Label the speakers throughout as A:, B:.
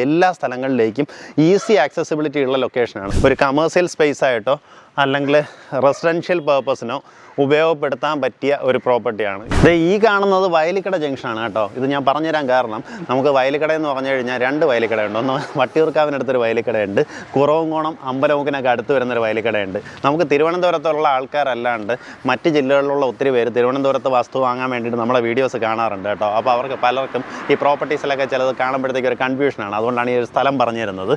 A: എല്ലാ സ്ഥലങ്ങളിലേക്കും easy accessibility ഉള്ള ലൊക്കേഷനാണ് ഒരു കമേഴ്സ്യൽ സ്പേസ് ആയിട്ടോ അല്ലെങ്കിൽ റെസിഡൻഷ്യൽ പേർപ്പസിനോ ഉപയോഗപ്പെടുത്താൻ പറ്റിയ ഒരു പ്രോപ്പർട്ടിയാണ് ഇത് ഈ കാണുന്നത് വയലിക്കട ജംഗ്ഷനാണ് കേട്ടോ. ഇത് ഞാൻ പറഞ്ഞുതരാൻ കാരണം നമുക്ക് വയലിക്കട എന്ന് പറഞ്ഞു കഴിഞ്ഞാൽ രണ്ട് വയലിക്കടയുണ്ട്. ഒന്ന് വട്ടിയൂർക്കാവിനടുത്തൊരു വയലിക്കടയുണ്ട്. കുറവുംകോണം അമ്പലമുക്കിനൊക്കെ അടുത്ത് വരുന്നൊരു വയലിക്കടയുണ്ട്. നമുക്ക് തിരുവനന്തപുരത്തുള്ള ആൾക്കാരല്ലാണ്ട് മറ്റ് ജില്ലകളിലുള്ള ഒത്തിരി പേര് തിരുവനന്തപുരത്ത് വസ്തു വാങ്ങാൻ വേണ്ടിയിട്ട് നമ്മളെ വീഡിയോസ് കാണാറുണ്ട് കേട്ടോ. അപ്പോൾ അവർക്ക് പലർക്കും ഈ പ്രോപ്പർട്ടീസിലൊക്കെ ചിലത് കാണുമ്പോഴത്തേക്ക് ഒരു കൺഫ്യൂഷനാണ് അതുകൊണ്ടാണ് ഈ ഒരു സ്ഥലം പറഞ്ഞു തരുന്നത്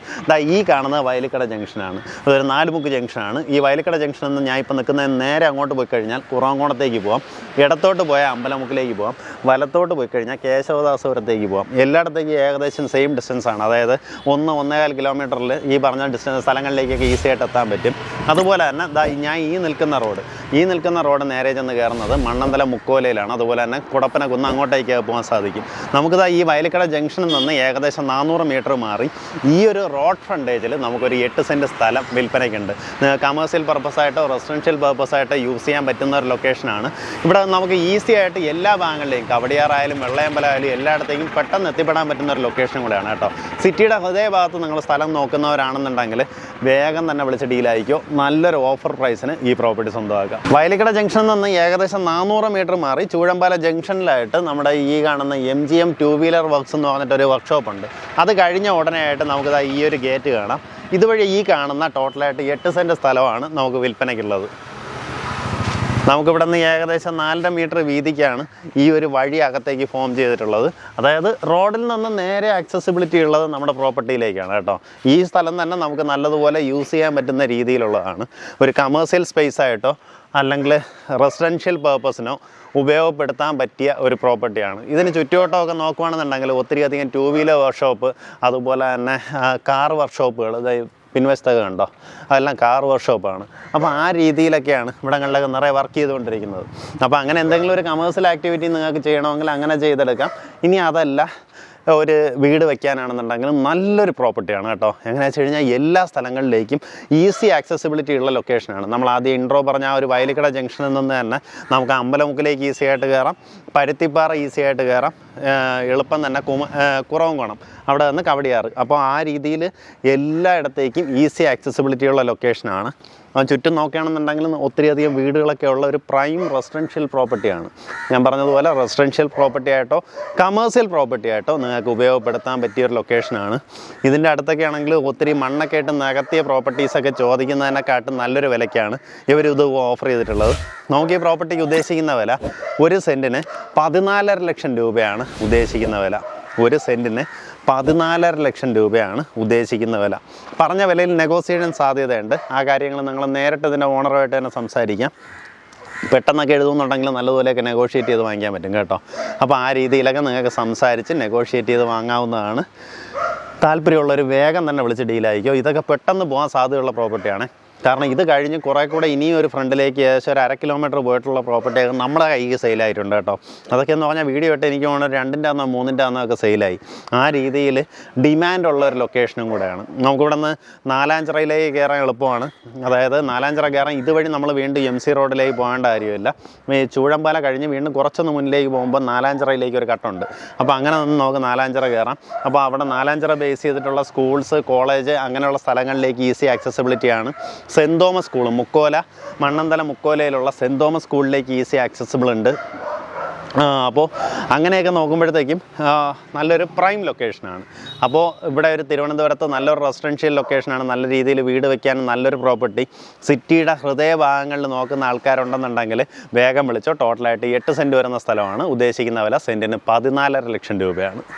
A: ഈ കാണുന്ന വയലിക്കട ജംഗ്ഷനാണ് അതൊരു നാലുമുക്ക് ജംഗ്ഷനാണ് ഈ വയലിക്കട ജംഗ്ഷനിൽ നിന്ന് ഞാൻ ഇപ്പോൾ നിൽക്കുന്നത് നേരെ അങ്ങോട്ട് പോയി കഴിഞ്ഞാൽ കുറവങ്കോണത്തേക്ക് പോകാം ഇടത്തോട്ട് പോയാൽ അമ്പലമുക്കിലേക്ക് പോകാം വലത്തോട്ട് പോയി കഴിഞ്ഞാൽ കേശവദാസപുരത്തേക്ക് പോകാം എല്ലായിടത്തേക്കും ഏകദേശം സെയിം ഡിസ്റ്റൻസ് ആണ്. അതായത് ഒന്ന് ഒന്നേകാൽ കിലോമീറ്ററിൽ ഈ പറഞ്ഞ ഡിസ്റ്റൻസ് സ്ഥലങ്ങളിലേക്കൊക്കെ ഈസി ആയിട്ട് എത്താൻ പറ്റും. അതുപോലെ തന്നെ ഞാൻ ഈ നിൽക്കുന്ന റോഡ്. ഈ നിൽക്കുന്ന റോഡ് നേരെ ചെന്ന് കയറുന്നത് മണ്ണന്തല മുക്കോലയിലാണ്. അതുപോലെ തന്നെ കുടപ്പന കുന്ന് അങ്ങോട്ടേക്ക് പോകാൻ സാധിക്കും. നമുക്കിതാ ഈ വയലിക്കട ജംഗ്ഷനിൽ നിന്ന് ഏകദേശം നാനൂറ് മീറ്റർ മാറി ഈ ഒരു റോഡ് ഫ്രണ്ടേജിൽ നമുക്കൊരു എട്ട് സെന്റ് സ്ഥലം വിൽപ്പനയ്ക്കുണ്ട്. കമേഴ്സ്യൽ പർപ്പസായിട്ടോ റെസിഡൻഷ്യൽ പർപ്പസായിട്ടോ യൂസ് ചെയ്യാൻ പറ്റുന്ന ഒരു ലൊക്കേഷനാണ് ഇവിടെ നമുക്ക് ഈസി ആയിട്ട് എല്ലാ ഭാഗങ്ങളിലേക്കും കവടിയാറായാലും വെള്ളയമ്പലമായാലും എല്ലായിടത്തേക്കും പെട്ടെന്ന് എത്തിപ്പെടാൻ പറ്റുന്ന ഒരു ലൊക്കേഷൻ കൂടെയാണ് കേട്ടോ. സിറ്റിയുടെ ഹൃദയഭാഗത്ത് നിങ്ങൾ സ്ഥലം നോക്കുന്നവരാണെന്നുണ്ടെങ്കിൽ വേഗം തന്നെ വിളിച്ച് ഡീലായിക്കോ നല്ലൊരു ഓഫർ പ്രൈസിന് ഈ പ്രോപ്പർട്ടി സ്വന്തമാക്കാം. വയലിക്കട ജംഗ്ഷനിൽ നിന്ന് ഏകദേശം നാനൂറ് മീറ്റർ മാറി ചൂഴമ്പാല ജംഗ്ഷനിലായിട്ട് നമ്മുടെ ഈ കാണുന്ന M G M two wheeler works എന്ന് പറഞ്ഞിട്ടൊരു വർക്ക്ഷോപ്പ് ഉണ്ട്. അത് കഴിഞ്ഞ ഉടനെയായിട്ട് നമുക്ക് നമുക്കിതാ ഈ ഒരു ഗേറ്റ് കാണാം. ഇതുവഴി ഈ കാണുന്ന ടോട്ടലായിട്ട് എട്ട് സെന്റ് സ്ഥലമാണ് നമുക്ക് വിൽപ്പനയ്ക്കുള്ളത്. നമുക്കിവിടെ നിന്ന് ഏകദേശം നാലര മീറ്റർ വീതിക്കാണ് ഈ ഒരു വഴി അകത്തേക്ക് ഫോം ചെയ്തിട്ടുള്ളത്. അതായത് റോഡിൽ നിന്ന് നേരെ ആക്സസിബിലിറ്റി ഉള്ളത് നമ്മുടെ പ്രോപ്പർട്ടിയിലേക്കാണ് കേട്ടോ. ഈ സ്ഥലം തന്നെ നമുക്ക് നല്ലതുപോലെ യൂസ് ചെയ്യാൻ പറ്റുന്ന രീതിയിലുള്ളതാണ്. ഒരു കമേഴ്സ്യൽ സ്പേസ് ആയിട്ടോ അല്ലെങ്കിൽ റെസിഡൻഷ്യൽ പേർപ്പസിനോ ഉപയോഗപ്പെടുത്താൻ പറ്റിയ ഒരു പ്രോപ്പർട്ടിയാണ് ഇതിന് ചുറ്റുവട്ടമൊക്കെ നോക്കുകയാണെന്നുണ്ടെങ്കിൽ ഒത്തിരി അധികം ടൂ വീലർ വർക്ക്ഷോപ്പ് അതുപോലെ തന്നെ കാർ വർക്ക്ഷോപ്പുകൾ പിൻവശത്തൊക്കെ കണ്ടോ? അതെല്ലാം കാർ വർക്ക്ഷോപ്പാണ് അപ്പോൾ ആ രീതിയിലൊക്കെയാണ് ഇവിടങ്ങളിലൊക്കെ നിറയെ വർക്ക് ചെയ്തുകൊണ്ടിരിക്കുന്നത്. അപ്പോൾ അങ്ങനെ എന്തെങ്കിലും ഒരു കമേഴ്സ്യൽ ആക്ടിവിറ്റി നിങ്ങൾക്ക് ചെയ്യണമെങ്കിൽ അങ്ങനെ ചെയ്തെടുക്കാം. ഇനി അതല്ല ഒരു വീട് വെക്കാനാണെന്നുണ്ടെങ്കിൽ നല്ലൊരു പ്രോപ്പർട്ടിയാണ് കേട്ടോ. എങ്ങനെയാണെന്ന് വെച്ച് കഴിഞ്ഞാൽ എല്ലാ സ്ഥലങ്ങളിലേക്കും ഈസി ആക്സസിബിലിറ്റി ഉള്ള ലൊക്കേഷനാണ് നമ്മൾ ആദ്യം ഇൻട്രോ പറഞ്ഞ ആ ഒരു വയലിക്കട ജംഗ്ഷനിൽ നിന്ന് തന്നെ നമുക്ക് അമ്പലമുക്കിലേക്ക് ഈസി ആയിട്ട് കയറാം. പരുത്തിപ്പാറ ഈസി ആയിട്ട് കയറാം. എളുപ്പം തന്നെ കുമ കുറവും കുറവംകുണം അവിടെ നിന്ന് കവടിയാറ്. അപ്പോൾ ആ രീതിയിൽ എല്ലായിടത്തേക്കും ഈസി ആക്സസിബിലിറ്റി ഉള്ള ലൊക്കേഷനാണ്. ചുറ്റും നോക്കുകയാണെന്നുണ്ടെങ്കിൽ ഒത്തിരിയധികം വീടുകളൊക്കെ ഉള്ള ഒരു പ്രൈം റെസിഡൻഷ്യൽ പ്രോപ്പർട്ടിയാണ്. ഞാൻ പറഞ്ഞതുപോലെ റെസിഡൻഷ്യൽ പ്രോപ്പർട്ടി ആയിട്ടോ കമേഴ്സ്യൽ പ്രോപ്പർട്ടി ആയിട്ടോ നിങ്ങൾക്ക് ഉപയോഗപ്പെടുത്താൻ പറ്റിയ ഒരു ലൊക്കേഷനാണ്. ഇതിന്റെ അടുത്തൊക്കെ ആണെങ്കിൽ ഒത്തിരി മണ്ണൊക്കെ ആയിട്ട് നികത്തിയ പ്രോപ്പർട്ടീസൊക്കെ ചോദിക്കുന്നതിനെക്കാട്ടും നല്ലൊരു വിലയ്ക്കാണ് ഇവരിത് ഓഫർ ചെയ്തിട്ടുള്ളത്. നമുക്ക് ഈ പ്രോപ്പർട്ടിക്ക് ഉദ്ദേശിക്കുന്ന വില ഒരു സെന്റിന് പതിനാലര ലക്ഷം രൂപയാണ് ഉദ്ദേശിക്കുന്ന വില. ഒരു സെന്റിന് പതിനാലര ലക്ഷം രൂപയാണ് ഉദ്ദേശിക്കുന്ന വില. പറഞ്ഞ വിലയിൽ നെഗോസിയേഷൻ സാധ്യതയുണ്ട്. ആ കാര്യങ്ങൾ നിങ്ങൾ നേരിട്ട് ഇതിന്റെ ഓണറുമായിട്ട് തന്നെ സംസാരിക്കാം. പെട്ടെന്നൊക്കെ എഴുതുന്നുണ്ടെങ്കിൽ നല്ലതുപോലെയൊക്കെ നെഗോഷിയേറ്റ് ചെയ്ത് വാങ്ങിക്കാൻ പറ്റും കേട്ടോ. അപ്പോൾ ആ രീതിയിലൊക്കെ നിങ്ങൾക്ക് സംസാരിച്ച് നെഗോഷിയേറ്റ് ചെയ്ത് വാങ്ങാവുന്നതാണ്. താല്പര്യമുള്ളൊരു വേഗം തന്നെ വിളിച്ച് ഡീലായിരിക്കും ഇതൊക്കെ പെട്ടെന്ന് പോകാൻ സാധ്യതയുള്ള പ്രോപ്പർട്ടിയാണ് കാരണം ഇത് കഴിഞ്ഞ് കുറേ കൂടെ ഇനിയും ഒരു ഫ്രണ്ടിലേക്ക് ഏകദേശം ഒരു അര കിലോമീറ്റർ പോയിട്ടുള്ള പ്രോപ്പർട്ടി നമ്മുടെ കൈക്ക് സെയിലായിട്ടുണ്ട് കേട്ടോ. അതൊക്കെ എന്ന് പറഞ്ഞാൽ വീഡിയോ ഇട്ട് എനിക്ക് തോന്നുന്നു രണ്ടിന്റെ അന്നോ മൂന്നിന്റെ അന്നോ ഒക്കെ സെയിലായി. ആ രീതിയിൽ ഡിമാൻഡുള്ള ഒരു ലൊക്കേഷനും കൂടെയാണ്. നമുക്കിവിടെ നിന്ന് നാലാഞ്ചിറയിലേക്ക് കയറാൻ എളുപ്പമാണ്. അതായത് നാലാഞ്ചിറ കയറാൻ ഇതുവഴി നമ്മൾ വീണ്ടും എം സി റോഡിലേക്ക് പോകേണ്ട കാര്യമില്ല. ഈ ചൂഴമ്പാല കഴിഞ്ഞ് വീണ്ടും കുറച്ചൊന്ന് മുന്നിലേക്ക് പോകുമ്പോൾ നാലാഞ്ചിറയിലേക്ക് ഒരു കട്ടുണ്ട് അപ്പോൾ അങ്ങനെ നിന്ന് നമുക്ക് നാലാഞ്ചിറ കയറാം. അപ്പോൾ അവിടെ നാലാഞ്ചിറ ബേസ് ചെയ്തിട്ടുള്ള സ്കൂൾസ് കോളേജ് അങ്ങനെയുള്ള സ്ഥലങ്ങളിലേക്ക് easy ആക്സസിബിലിറ്റിയാണ് Saint Thomas school Mukkola Mannanthala മുക്കോലയിലുള്ള Saint Thomas സ്കൂളിലേക്ക് ഈസി ആക്സസിബിൾ ഉണ്ട്. അപ്പോൾ അങ്ങനെയൊക്കെ നോക്കുമ്പോഴത്തേക്കും നല്ലൊരു പ്രൈം ലൊക്കേഷനാണ്. അപ്പോൾ ഇവിടെ ഒരു തിരുവനന്തപുരത്ത് നല്ലൊരു റെസിഡൻഷ്യൽ ലൊക്കേഷനാണ്. നല്ല രീതിയിൽ വീട് വെക്കാനും നല്ലൊരു പ്രോപ്പർട്ടി. സിറ്റിയുടെ ഹൃദയഭാഗങ്ങളിൽ നോക്കുന്ന ആൾക്കാരുണ്ടെന്നുണ്ടെങ്കിൽ വേഗം വിളിച്ചോ. ടോട്ടലായിട്ട് എട്ട് സെന്റ് വരുന്ന സ്ഥലമാണ് ഉദ്ദേശിക്കുന്ന വില. സെന്റിന് പതിനാലര ലക്ഷം രൂപയാണ്.